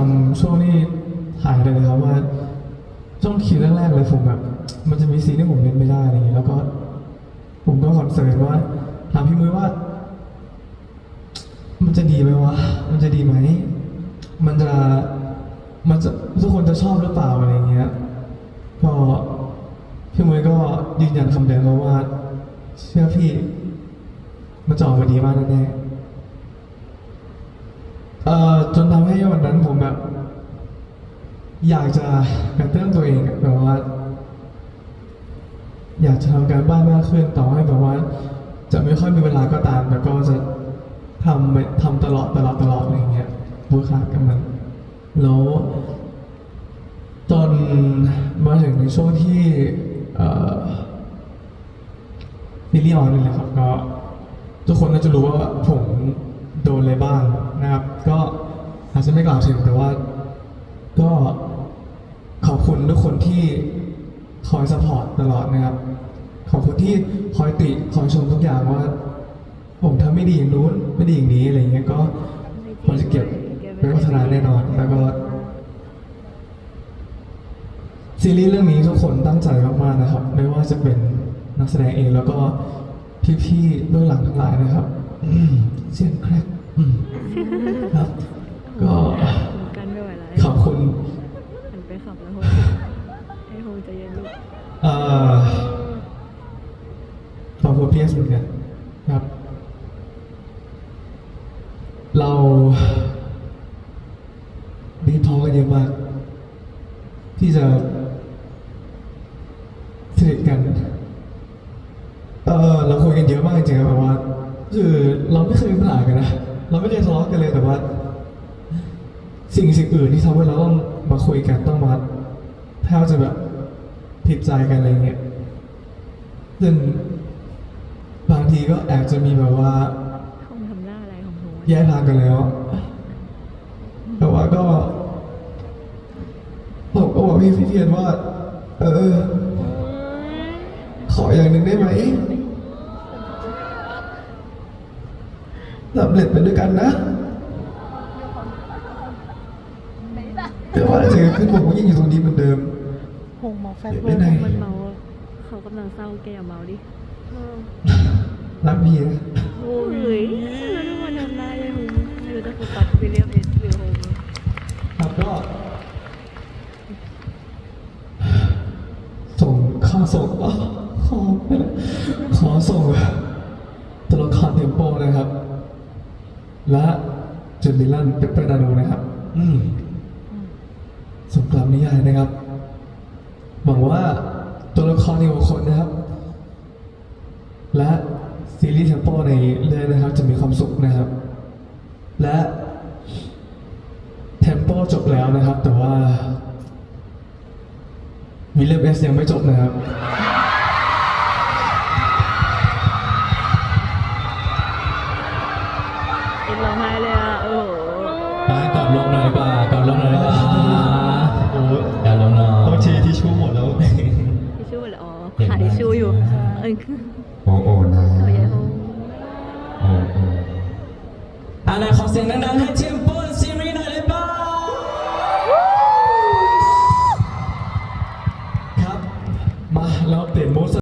ทำช่วงที่ถ่ายเลยนะครับว่าช่วงคิวแรกๆเลยผมแบบ มันจะมีซีนที่ผมเล่นไม่ได้อะไรอย่างเงี้ยแล้วก็ ผมก็คอนเซิร์นว่าถามพี่มุ้ยว่า มันจะดีไหมวะมันจะดีไหมมันจะมันจะทุกคนจะชอบหรือเปล่าอะไรเงี้ยก็พี่มุ้ยก็ยืนยันคำเดิมว่า เชื่อพี่มันจะออกมาดีมากแน่ๆ เอ่อจนทำให้วันนั้นผมแบบ อยากจะกระเตื้องตัวเองอะแบบว่า อยากจะทำการบ้านมากขึ้นต่อให้แบบว่า จะไม่ค่อยมีเวลาก็ตามแต่ก็จะทำไปทำตลอดตลอดตลอดอะไรอย่างเงี้ยบูคากับมันแล้วตอนมาถึงในช่วงที่พิลลี่ออนนี่แหละครับก็ทุกคนน่าจะรู้ว่าผมโดนอะไรบ้างนะครับ ก็ อาจจะไม่กล่าวถึงแต่ว่าก็ขอบคุณทุกคนที่คอยสปอร์ตตลอดนะครับ ขอบคุณที่คอยติคอยชมทุกอย่างว่า ผมทำไม่ดีอย่างนู้นไม่ดีอย่างนี้อะไรเงี้ยก็ผมจะเก็บไว้พัฒนาแน่นอนแล้วก็ซีรีส์เรื่องนี้ทุกคนตั้งใจมากๆนะครับ ไม่ว่าจะเป็นนักแสดงเองแล้วก็พี่ๆเบื้องหลังทั้งหลายนะครับเสียงแครก กันไม่ไหวแล้ว ขอบคุณ หันไป ขับแล้วโฮให้โฮใจเย็นลูกเอ่อขอบคุณพีเอสเหมือนกันครับ เราดีท้องกันเยอะมาก ที่จะสนิทกัน เออเราคุยกันเยอะมากจริงๆแบบว่า คือเราไม่เคยมีปัญหากันนะ เราไม่เคยทะเลาะกันเลยแต่ว่า สิ่งสิ่งอื่นที่ทำให้เราต้องมาคุยกันต้องมาแทบจะแบบผิดใจกันอะไรเงี้ยซึ่งบางทีก็แอบจะมีแบบว่าห้องทำหน้าอะไรของโฮแยกทางกันแล้ว แต่ว่าก็ผมก็บอกพี่พี่เทียนว่า เออ ขออย่างหนึ่งได้ไหมสำเร็จไปด้วยกันนะ เดี๋ยวว่าอะไรจะเกิดขึ้นผมก็ยังอยู่ตรงนี้เหมือนเดิมหงมองแฟนเดี๋ยวเพื่ไปอนไหนมันเมาอะเขากำลังเศร้าแกอย่าเมาดิรักพี่นะโอ้ยแล้วทุกคนทำหน้าเลยโฮไม่รู้จะโฟกัสวิลเลียมเอสหรือโฮครับก็ส่งข้าส่งอ๋อขอไปเลยขอส่งตัวละครเทมโปนะครับ และเจนมิลันเปปเปอร์นาโนนะครับ อืมสงกรามนิยายนะครับ หวังว่าตัวละครในหัวคนนะครับ และซีรีส์เทมโปในเรื่องนะครับ จะมีความสุขนะครับ และเทมโปจบแล้วนะครับ แต่ว่าวิลเลมเอสยังไม่จบนะครับ โอ้โอ้นะเอาใหญ่โฮโอ้โอ้อะไรขอเสียงดังๆให้ทีม